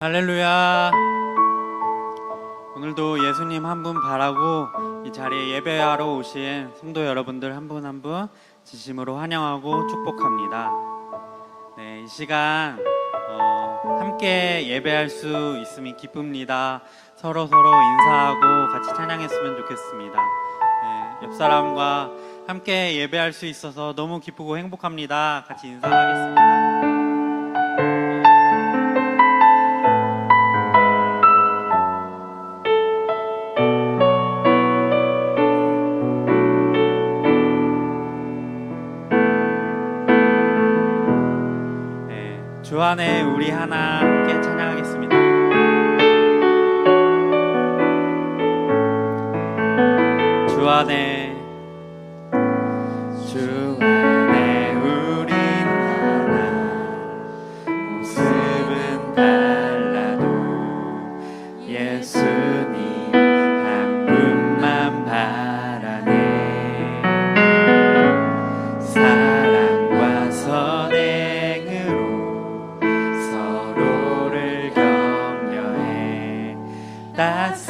할렐루야. 오늘도 예수님 한 분 바라고 이 자리에 예배하러 오신 성도 여러분들 한 분 한 분 진심으로 환영하고 축복합니다. 네, 이 시간 어, 함께 예배할 수 있음이 기쁩니다. 서로 서로 인사하고 같이 찬양했으면 좋겠습니다. 네, 옆 사람과 함께 예배할 수 있어서 너무 기쁘고 행복합니다. 같이 인사하겠습니다. 우리 하나 that's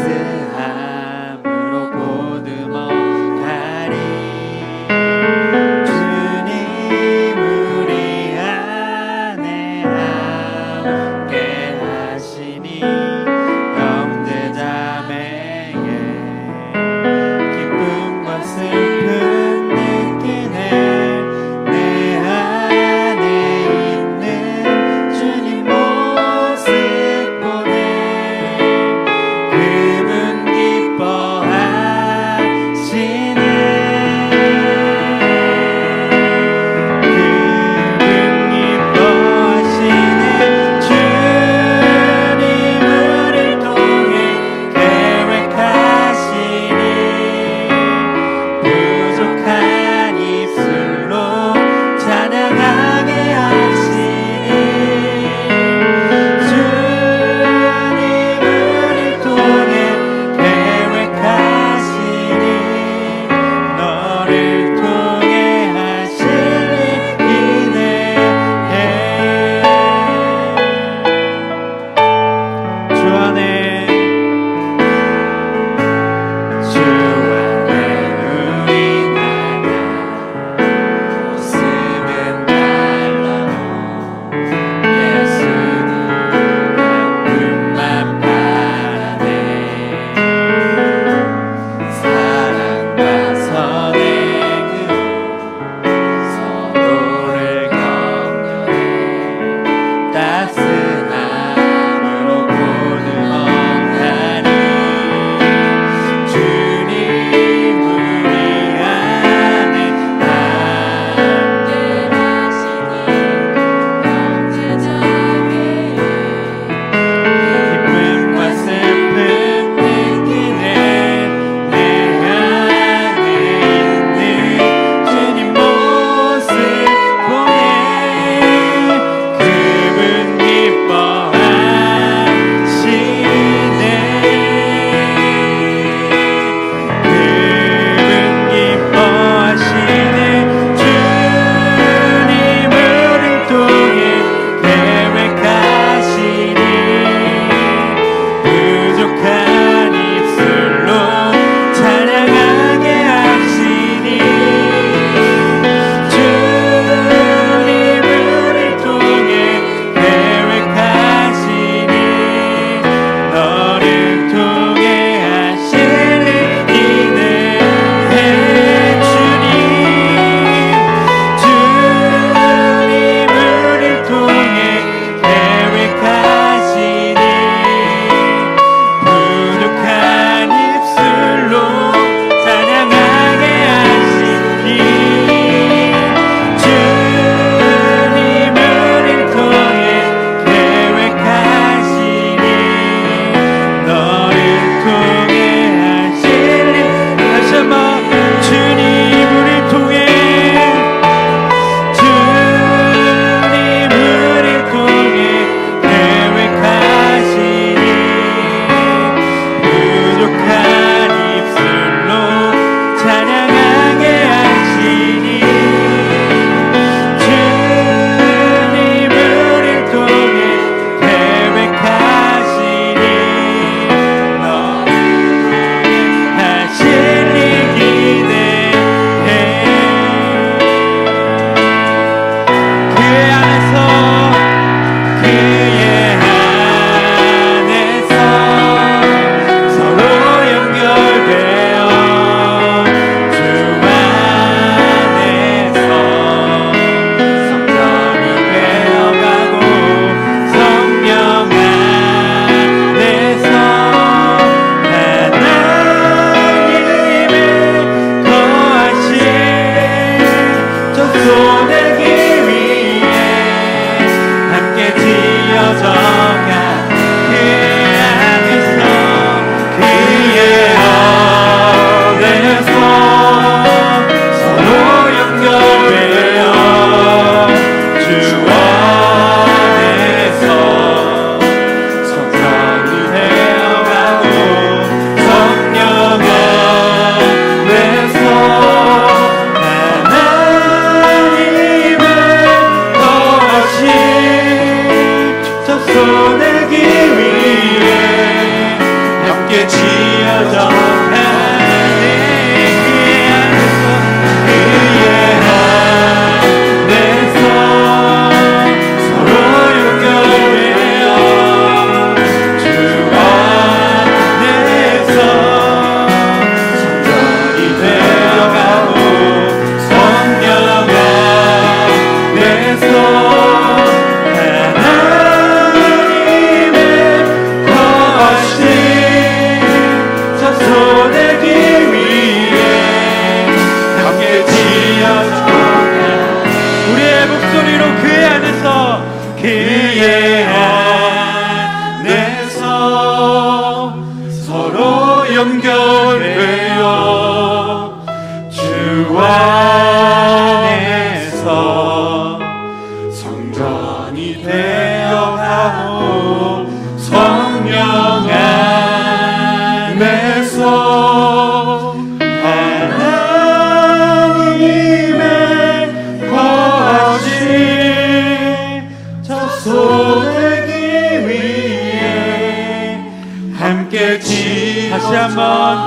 지어져.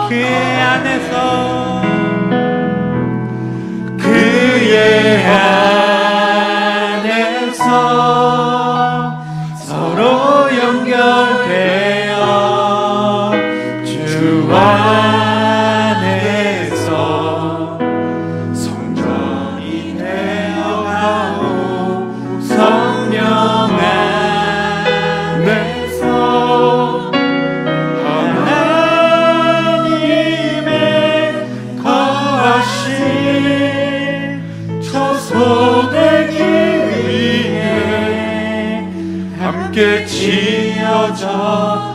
그 안에서 소되기 위에 함께 지어져